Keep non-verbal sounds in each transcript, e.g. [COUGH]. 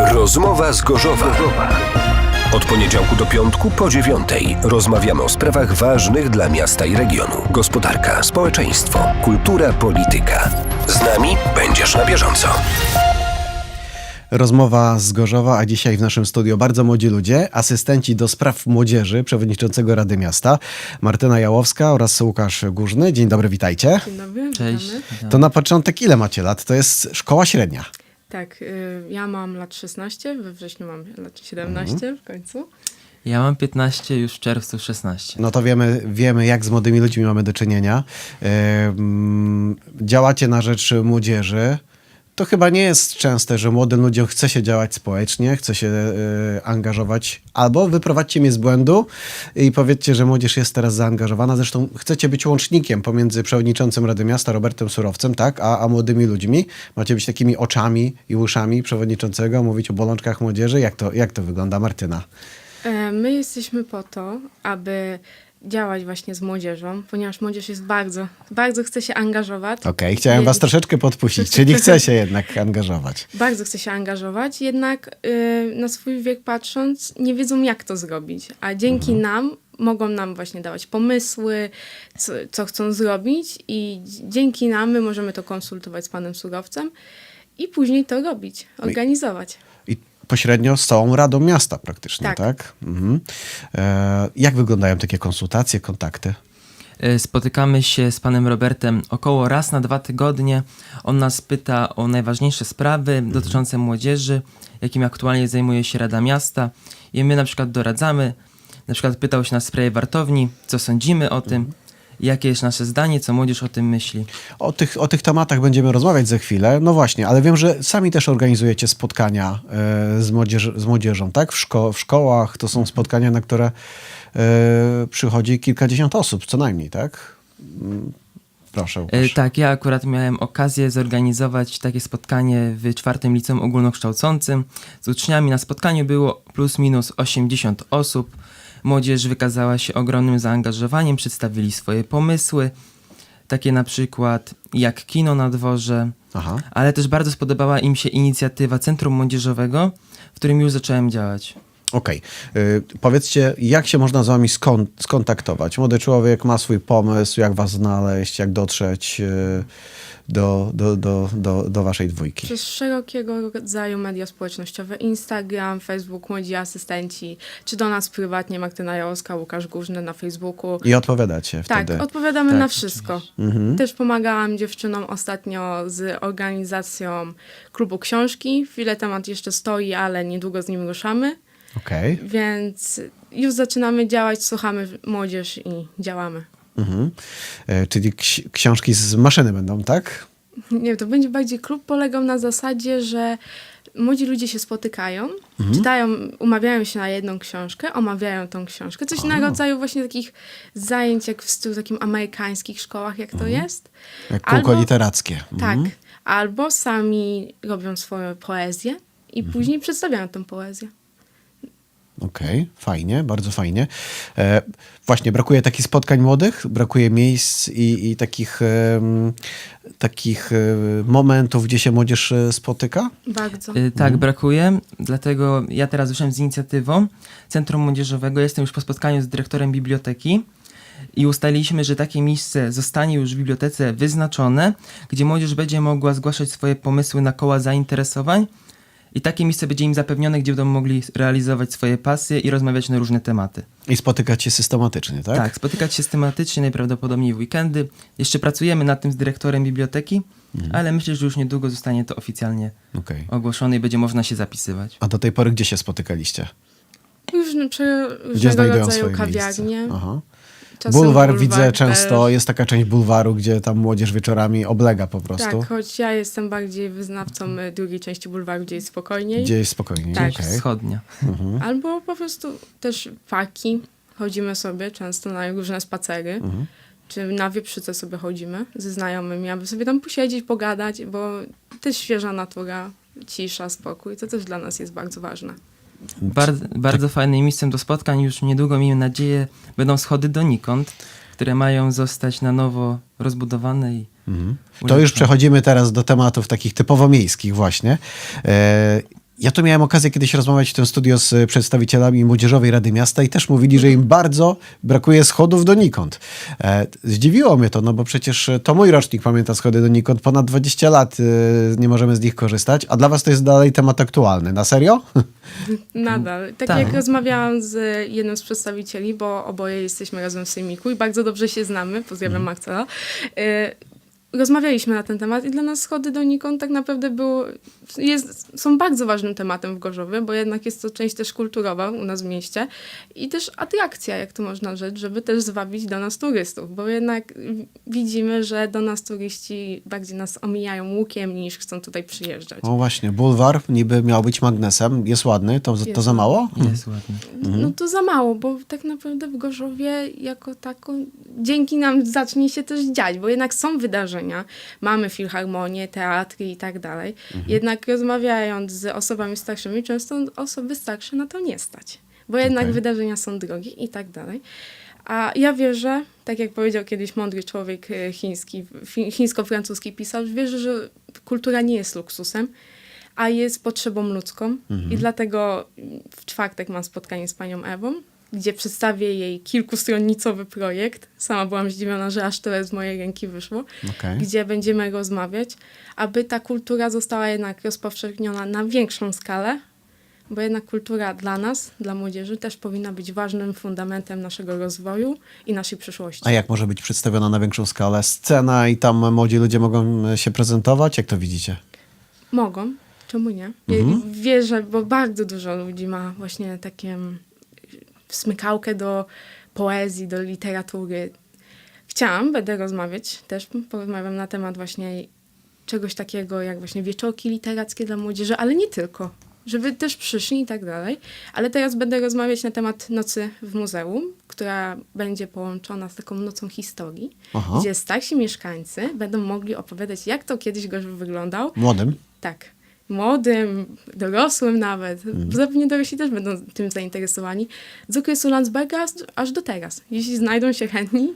Rozmowa z Gorzowa. Od poniedziałku do piątku po dziewiątej rozmawiamy o sprawach ważnych dla miasta i regionu. Gospodarka, społeczeństwo, kultura, polityka. Z nami będziesz na bieżąco. Rozmowa z Gorzowa, a dzisiaj w naszym studiu bardzo młodzi ludzie, asystenci do spraw młodzieży przewodniczącego Rady Miasta, Martyna Jałowska oraz Łukasz Górzny. Dzień dobry, witajcie. Dzień dobry, Cześć. To na początek ile macie lat? To jest szkoła średnia. Tak, y, ja mam lat 16, we wrześniu mam lat 17 Mhm. w końcu. Ja mam 15, już w czerwcu 16. No to wiemy, wiemy jak z młodymi ludźmi mamy do czynienia. Ym, działacie na rzecz młodzieży. To chyba nie jest częste, że młodym ludziom chce się działać społecznie, chce się y, angażować. Albo wyprowadźcie mnie z błędu i powiedzcie, że młodzież jest teraz zaangażowana. Zresztą chcecie być łącznikiem pomiędzy przewodniczącym Rady Miasta Robertem Surowcem, tak, a, a młodymi ludźmi. Macie być takimi oczami i uszami przewodniczącego, mówić o bolączkach młodzieży. Jak to, jak to wygląda, Martyna? E, My jesteśmy po to, aby działać właśnie z młodzieżą, ponieważ młodzież jest bardzo, bardzo chce się angażować. Okej, chciałem was troszeczkę podpuścić, czyli chce się jednak angażować. [LAUGHS] Bardzo chce się angażować, jednak y, na swój wiek patrząc, nie wiedzą jak to zrobić. A dzięki Mhm. nam mogą nam właśnie dawać pomysły, co, co chcą zrobić i dz- dzięki nam my możemy to konsultować z panem surowcem i później to robić, organizować. I pośrednio z całą Radą Miasta praktycznie, tak? Tak. Mhm. E, jak wyglądają takie konsultacje, kontakty? E, Spotykamy się z panem Robertem około raz na dwa tygodnie. On nas pyta o najważniejsze sprawy dotyczące młodzieży, jakimi aktualnie zajmuje się Rada Miasta. I my na przykład doradzamy. Na przykład pytał się nas w sprawie wartowni, co sądzimy o tym, jakie jest nasze zdanie, co młodzież o tym myśli. O tych, o tych tematach będziemy rozmawiać za chwilę. No właśnie, ale wiem, że sami też organizujecie spotkania e, z, młodzież, z młodzieżą, tak? W, szko- w szkołach to są spotkania, na które e, przychodzi kilkadziesiąt osób, co najmniej, tak? Mm, Proszę, E, Łukasz. Tak, ja akurat miałem okazję zorganizować takie spotkanie w czwartym liceum ogólnokształcącym. Z uczniami na spotkaniu było plus minus 80 osób. Młodzież wykazała się ogromnym zaangażowaniem, przedstawili swoje pomysły, takie na przykład jak kino na dworze, Aha. ale też bardzo spodobała im się inicjatywa Centrum Młodzieżowego, w którym już zacząłem działać. Okej. Y, Powiedzcie, jak się można z wami skon- skontaktować? Młody człowiek ma swój pomysł, jak was znaleźć, jak dotrzeć y, do, do, do, do, do waszej dwójki. Przez szerokiego rodzaju media społecznościowe, Instagram, Facebook, Młodzi Asystenci, czy do nas prywatnie, Martyna Jałowska, Łukasz Górzny na Facebooku. I odpowiadacie Tak, wtedy. odpowiadamy Tak, na wszystko. Też pomagałam dziewczynom ostatnio z organizacją klubu książki. Chwilę temat jeszcze stoi, ale niedługo z nim ruszamy, Okej. więc już zaczynamy działać, słuchamy młodzież i działamy. Mhm. E, Czyli ksi- książki z maszyny będą, tak? Nie, to będzie bardziej klub polegał na zasadzie, że młodzi ludzie się spotykają, czytają, umawiają się na jedną książkę, omawiają tą książkę. Coś na rodzaju właśnie takich zajęć, jak w stylu takim amerykańskich szkołach, jak to jest. Jak kółko Albo- literackie. Tak. Mhm. Albo sami robią swoją poezję i później przedstawiają tę poezję. Okej, fajnie, bardzo fajnie. E, właśnie, brakuje takich spotkań młodych, brakuje miejsc i, i takich, takich e, momentów, gdzie się młodzież e, spotyka. Bardzo. Y, Tak, brakuje, dlatego ja teraz wyszedłem z inicjatywą Centrum Młodzieżowego. Jestem już po spotkaniu z dyrektorem biblioteki i ustaliliśmy, że takie miejsce zostanie już w bibliotece wyznaczone, gdzie młodzież będzie mogła zgłaszać swoje pomysły na koła zainteresowań i takie miejsce będzie im zapewnione, gdzie będą mogli realizować swoje pasje i rozmawiać na różne tematy. I spotykać się systematycznie, tak? Tak, spotykać się systematycznie, najprawdopodobniej w weekendy. Jeszcze pracujemy nad tym z dyrektorem biblioteki, ale myślę, że już niedługo zostanie to oficjalnie Okej. ogłoszone i będzie można się zapisywać. A do tej pory gdzie się spotykaliście? Prze, Gdzie różnego rodzaju kawiarnie. Aha. Czasem Bulwar, widzę też. często, jest taka część bulwaru, gdzie tam młodzież wieczorami oblega po prostu. Tak, choć ja jestem bardziej wyznawcą y, drugiej części bulwaru, gdzie jest spokojniej. Gdzie jest spokojnie. Tak. okej. Wschodnia. Mhm. Albo po prostu też parki. Chodzimy sobie często na różne spacery. Mhm. Czy na wieprzyce sobie chodzimy ze znajomymi, aby sobie tam posiedzieć, pogadać, bo też świeża natura, cisza, spokój, to też dla nas jest bardzo ważne. Bardzo, bardzo fajnym miejscem do spotkań już niedługo, miejmy nadzieję, będą schody donikąd, które mają zostać na nowo rozbudowane i Mhm. To już przechodzimy teraz do tematów takich typowo miejskich właśnie. E, Ja tu miałem okazję kiedyś rozmawiać w tym studio z przedstawicielami Młodzieżowej Rady Miasta i też mówili, że im bardzo brakuje schodów donikąd. E, zdziwiło mnie to, no bo przecież to mój rocznik pamięta schody donikąd, ponad 20 lat y, nie możemy z nich korzystać, a dla was to jest dalej temat aktualny. Na serio? [LAUGHS] Nadal. Tak, Tak. jak rozmawiałam z jednym z przedstawicieli, bo oboje jesteśmy razem w Sejmiku i bardzo dobrze się znamy, pozdrawiam Marcela, y, rozmawialiśmy na ten temat i dla nas schody donikąd tak naprawdę było, jest, są bardzo ważnym tematem w Gorzowie, bo jednak jest to część też kulturowa u nas w mieście i też atrakcja, jak to można rzec, żeby też zwabić do nas turystów, bo jednak widzimy, że do nas turyści bardziej nas omijają łukiem niż chcą tutaj przyjeżdżać. O właśnie, bulwar niby miał być magnesem, jest ładny, to, to Jest za mało? Jest ładnie. No to za mało, bo tak naprawdę w Gorzowie jako tako dzięki nam zacznie się też dziać, bo jednak są wydarzenia, mamy filharmonię, teatry i tak dalej. Jednak rozmawiając z osobami starszymi, często osoby starsze na to nie stać, bo jednak Okej. wydarzenia są drogie i tak dalej. A ja wierzę, tak jak powiedział kiedyś mądry człowiek e, chiński, chińsko-francuski pisarz, wierzę, że kultura nie jest luksusem, a jest potrzebą ludzką. I dlatego w czwartek mam spotkanie z panią Ewą, gdzie przedstawię jej kilkustronicowy projekt. Sama byłam zdziwiona, że aż tyle z mojej ręki wyszło. Okej. Gdzie będziemy rozmawiać, aby ta kultura została jednak rozpowszechniona na większą skalę, bo jednak kultura dla nas, dla młodzieży, też powinna być ważnym fundamentem naszego rozwoju i naszej przyszłości. A jak może być przedstawiona na większą skalę? Scena i tam młodzi ludzie mogą e, się prezentować? Jak to widzicie? Mogą, czemu nie? Wierzę, bo bardzo dużo ludzi ma właśnie takie mm, smykałkę do poezji, do literatury. Chciałam, będę rozmawiać, też porozmawiam na temat właśnie czegoś takiego jak właśnie wieczorki literackie dla młodzieży, ale nie tylko. Żeby też przyszli i tak dalej. Ale teraz będę rozmawiać na temat Nocy w Muzeum, która będzie połączona z taką Nocą Historii, Aha. gdzie starsi mieszkańcy będą mogli opowiadać, jak to kiedyś Gorzów wyglądał, Młodym? tak. Młodym, dorosłym nawet. Zapewne dorośli też będą tym zainteresowani. Z okresu Landsberga aż, aż do teraz. Jeśli znajdą się chętni,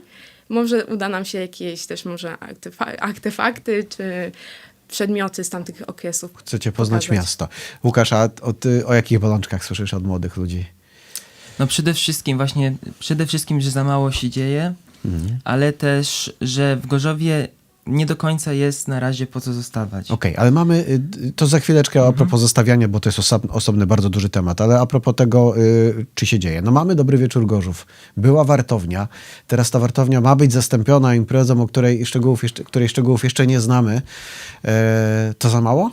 może uda nam się jakieś też może artefa- artefakty czy przedmioty z tamtych okresów. Chcecie poznać pokazać. miasto. Łukasz, a o, ty, o jakich bolączkach słyszysz od młodych ludzi? No przede wszystkim właśnie, przede wszystkim, że za mało się dzieje, ale też, że w Gorzowie nie do końca jest na razie po co zostawać. Okej, ale mamy, y, to za chwileczkę a propos zostawiania, bo to jest osobny, bardzo duży temat, ale a propos tego, y, czy się dzieje. No mamy Dobry Wieczór Gorzów. Była wartownia, teraz ta wartownia ma być zastąpiona imprezą, o której szczegółów jeszcze, której szczegółów jeszcze nie znamy. E, to za mało?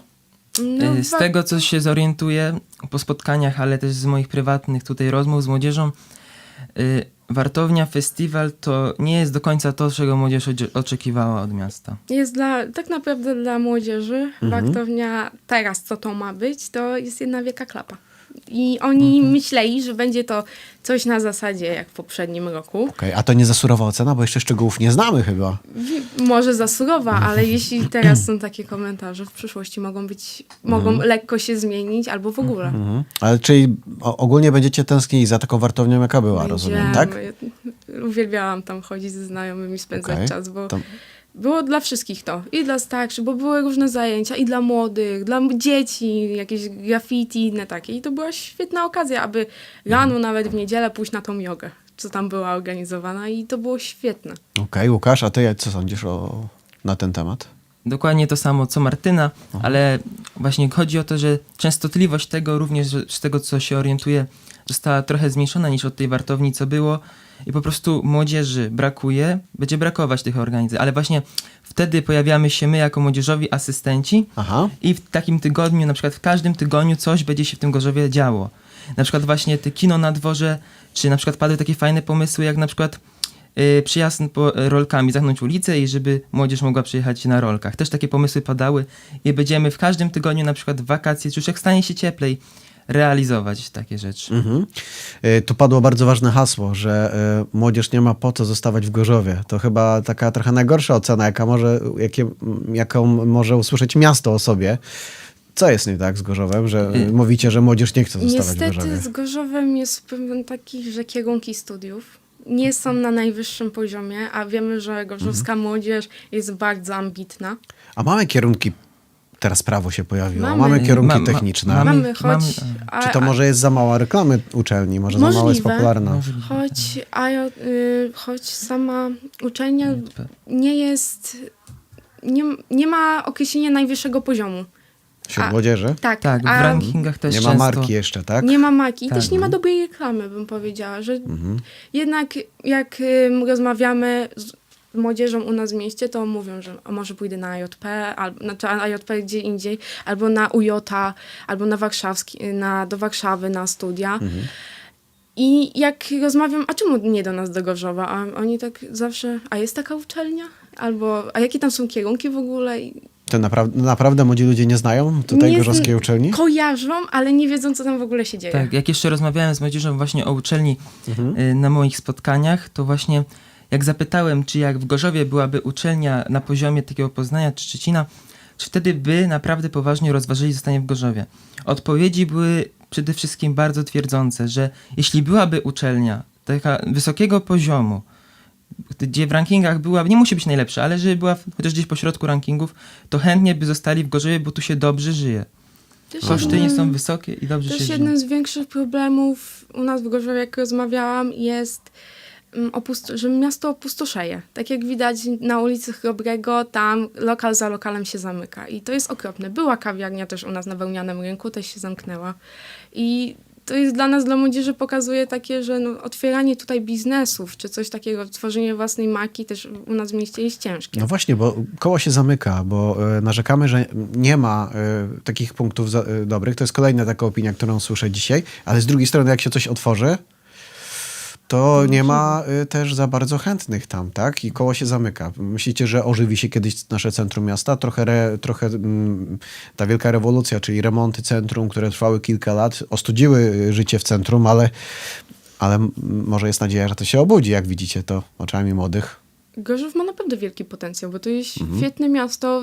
No, E, Z tego, co się zorientuję po spotkaniach, ale też z moich prywatnych tutaj rozmów z młodzieżą, y, wartownia, festiwal to nie jest do końca to, czego młodzież odzie- oczekiwała od miasta. Jest dla, tak naprawdę dla młodzieży wartownia teraz, co to ma być, to jest jedna wielka klapa. I oni myśleli, że będzie to coś na zasadzie jak w poprzednim roku. Okej, a to nie za surowa ocena, bo jeszcze szczegółów nie znamy chyba. Może za surowa, ale jeśli [CLEARS THROAT] teraz są takie komentarze, w przyszłości mogą być, mogą lekko się zmienić albo w ogóle. Mhm. Ale czyli ogólnie będziecie tęsknili za taką wartownią, jaka była, rozumiem, tak? Będziemy. Uwielbiałam tam chodzić ze znajomymi, spędzać Okej. czas, bo To- było dla wszystkich to. I dla starszych, bo były różne zajęcia, i dla młodych, dla dzieci, jakieś graffiti, inne takie. I to była świetna okazja, aby rano, nawet w niedzielę pójść na tą jogę, co tam była organizowana i to było świetne. Okej, Łukasz, a ty co sądzisz o, na ten temat? Dokładnie to samo co Martyna, ale właśnie chodzi o to, że częstotliwość tego również z tego, co się orientuje, została trochę zmniejszona niż od tej wartowni, co było. I po prostu młodzieży brakuje, będzie brakować tych organizacji, ale właśnie wtedy pojawiamy się my jako młodzieżowi asystenci Aha. i w takim tygodniu, na przykład w każdym tygodniu coś będzie się w tym Gorzowie działo. Na przykład właśnie te kino na dworze, czy na przykład padły takie fajne pomysły, jak na przykład yy, przyjazd po, rolkami, zamknąć ulicę i żeby młodzież mogła przyjechać na rolkach. Też takie pomysły padały i będziemy w każdym tygodniu, na przykład w wakacje, czy już jak stanie się cieplej, realizować takie rzeczy. Mhm. Y, Tu padło bardzo ważne hasło, że y, młodzież nie ma po co zostawać w Gorzowie. To chyba taka trochę najgorsza ocena, jaka może, jakie, jaką może usłyszeć miasto o sobie. Co jest nie tak z Gorzowem, że y, mówicie, że młodzież nie chce zostawać w Niestety Gorzowie? z Gorzowem jest pewien taki, że kierunki studiów nie są na najwyższym poziomie, a wiemy, że gorzowska Mhm. młodzież jest bardzo ambitna. A mamy kierunki teraz prawo się pojawiło, Mamy. mamy, kierunki Ma- ma- techniczne. mamy- Mamy, choć... mamy- a- Czy to może jest za mała reklamy uczelni, może za mało jest Możliwe. popularna? Możliwe. Choć, a, y, choć sama uczelnia nie jest, nie, nie ma określenia najwyższego poziomu. Wśród A- młodzieży? Tak, Tak, w rankingach też Nie ma często... marki jeszcze, tak? nie ma maki i Tak. też nie ma dobrej reklamy, bym powiedziała, że Mhm. jednak jak ym, rozmawiamy z młodzieżą u nas w mieście, to mówią, że a może pójdę na AJP, albo znaczy AJP gdzie indziej, albo na UJ, albo na warszawski, na, do Warszawy na studia. Mhm. I jak rozmawiam, a czemu nie do nas do Gorzowa? A oni tak zawsze, a jest taka uczelnia? Albo, a jakie tam są kierunki w ogóle? To naprawdę, naprawdę młodzi ludzie nie znają tutaj nie gorzowskiej uczelni? Kojarzą, ale nie wiedzą, co tam w ogóle się dzieje. Tak, jak jeszcze rozmawiałem z młodzieżą właśnie o uczelni Mhm. y, na moich spotkaniach, to właśnie jak zapytałem, czy jak w Gorzowie byłaby uczelnia na poziomie takiego Poznania czy Szczecina, czy wtedy by naprawdę poważnie rozważyli zostanie w Gorzowie. Odpowiedzi były przede wszystkim bardzo twierdzące, że jeśli byłaby uczelnia taka wysokiego poziomu, gdzie w rankingach była, nie musi być najlepsza, ale żeby była chociaż gdzieś po środku rankingów, to chętnie by zostali w Gorzowie, bo tu się dobrze żyje. Też Koszty nie są wysokie i dobrze się Też żyje. jednym z większych problemów u nas w Gorzowie, jak rozmawiałam, jest, mm, opust- że miasto opustoszeje. Tak jak widać na ulicy Chrobrego, tam lokal za lokalem się zamyka. I to jest okropne. Była kawiarnia też u nas na Wełnianym Rynku, też się zamknęła. I to jest dla nas, dla młodzieży, pokazuje takie, że no, otwieranie tutaj biznesów, czy coś takiego, tworzenie własnej marki też u nas w mieście jest ciężkie. No właśnie, bo koło się zamyka, bo e, narzekamy, że nie ma e, takich punktów e, dobrych. To jest kolejna taka opinia, którą słyszę dzisiaj, ale z drugiej strony, jak się coś otworzy, to nie ma e, też za bardzo chętnych tam, tak? I koło się zamyka. Myślicie, że ożywi się kiedyś nasze centrum miasta? Trochę, re, trochę mm, ta wielka rewolucja, czyli remonty centrum, które trwały kilka lat, ostudziły e, życie w centrum, ale, ale może jest nadzieja, że to się obudzi, jak widzicie to oczami młodych. Gorzów ma naprawdę wielki potencjał, bo to jest Mhm. świetne miasto,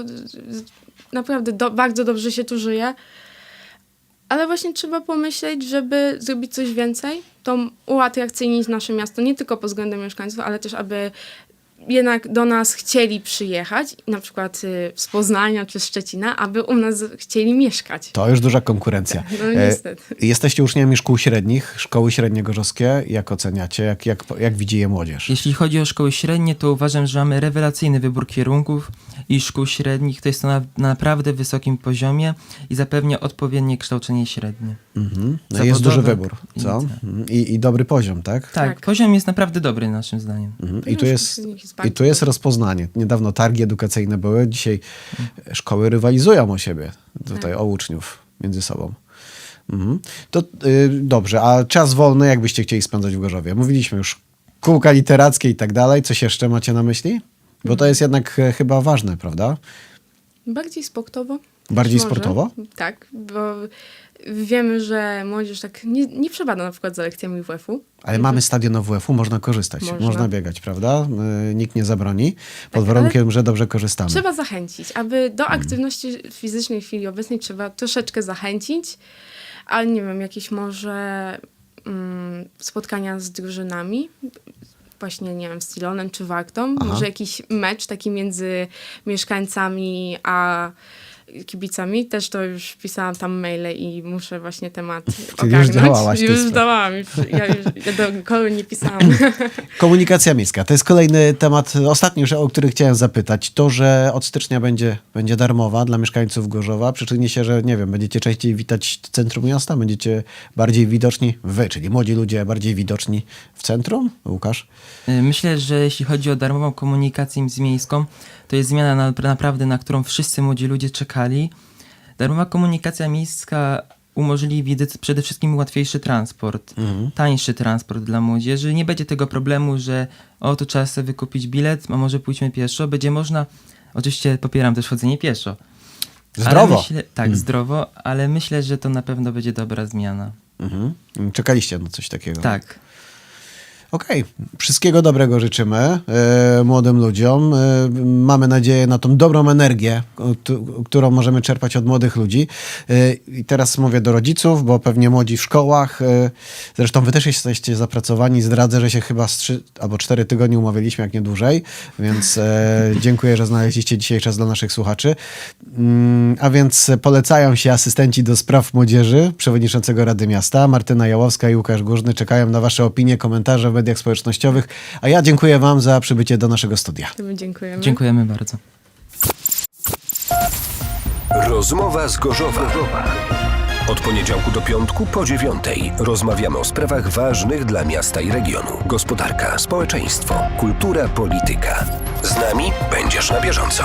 naprawdę do, bardzo dobrze się tu żyje. Ale właśnie trzeba pomyśleć, żeby zrobić coś więcej, to uatrakcyjnić nasze miasto nie tylko pod względem mieszkańców, ale też aby jednak do nas chcieli przyjechać, na przykład y, z Poznania czy z Szczecina, aby u nas chcieli mieszkać. To już duża konkurencja. [LAUGHS] No E, niestety. Jesteście uczniami szkół średnich, szkoły średnie gorzowskie. Jak oceniacie? Jak, jak, jak widzi je młodzież? Jeśli chodzi o szkoły średnie, to uważam, że mamy rewelacyjny wybór kierunków i szkół średnich. To jest to na, na naprawdę wysokim poziomie i zapewnia odpowiednie kształcenie średnie. Mhm. No jest duży wybór, i co? Mhm. I, I dobry poziom, tak? Tak, Tak. poziom jest naprawdę dobry naszym zdaniem. Mhm. I, tu jest I tu jest rozpoznanie. Niedawno targi edukacyjne były, dzisiaj szkoły rywalizują o siebie, tutaj o uczniów między sobą. Mhm. To y, dobrze, a czas wolny jak byście chcieli spędzać w Gorzowie? Mówiliśmy już kółka literackie i tak dalej. Coś jeszcze macie na myśli? Bo to jest jednak e, chyba ważne, prawda? Bardziej sportowo. Bardziej Może. sportowo? Tak, bo wiemy, że młodzież tak nie, nie przepada na przykład za lekcjami WF-u. Ale mamy stadion WF-u, można korzystać, można, Można. biegać, prawda? Y, Nikt nie zabroni, pod Tak, warunkiem, że dobrze korzystamy. Trzeba zachęcić, aby do aktywności fizycznej w chwili obecnej trzeba troszeczkę zachęcić, ale nie wiem, jakieś może mm, spotkania z drużynami, właśnie, nie wiem, z Tilonem czy Wartą, Aha. może jakiś mecz taki między mieszkańcami a kibicami. Też to już pisałam tam maile i muszę właśnie temat już ogarnąć. działałaś Już sprawie. działałam, już, ja już ja do nikogo nie pisałam. [LAUGHS] Komunikacja miejska. To jest kolejny temat, ostatni już, o który chciałem zapytać. To, że od stycznia będzie, będzie darmowa dla mieszkańców Gorzowa, przyczyni się, że nie wiem, będziecie częściej witać w centrum miasta, będziecie bardziej widoczni, wy, czyli młodzi ludzie, bardziej widoczni w centrum? Łukasz? Y, Myślę, że jeśli chodzi o darmową komunikację miejską, to jest zmiana na, naprawdę, na którą wszyscy młodzi ludzie czekali. Darmowa komunikacja miejska umożliwi przede wszystkim łatwiejszy transport, tańszy transport dla młodzieży. Nie będzie tego problemu, że o, tu trzeba sobie wykupić bilet, a może pójdźmy pieszo. Będzie można, oczywiście popieram też chodzenie pieszo. Zdrowo. Myślę, tak, zdrowo, ale myślę, że to na pewno będzie dobra zmiana. Mhm. Czekaliście na coś takiego. Tak. Okej, wszystkiego dobrego życzymy e, młodym ludziom. E, mamy nadzieję na tą dobrą energię, którą możemy czerpać od młodych ludzi. E, I teraz mówię do rodziców, bo pewnie młodzi w szkołach, zresztą wy też jesteście zapracowani. Zdradzę, że się chyba z trzy albo cztery tygodnie umówiliśmy, jak nie dłużej, więc dziękuję, że znaleźliście dzisiaj czas dla naszych słuchaczy. Mm, a więc polecają się asystenci do spraw młodzieży przewodniczącego Rady Miasta, Martyna Jałowska i Łukasz Górzny. Czekają na wasze opinie, komentarze mediach społecznościowych, a ja dziękuję wam za przybycie do naszego studia. Dziękujemy. Dziękujemy bardzo. Rozmowa z Gorzowa. Od poniedziałku do piątku po dziewiątej rozmawiamy o sprawach ważnych dla miasta i regionu. Gospodarka, społeczeństwo, kultura, polityka. Z nami będziesz na bieżąco.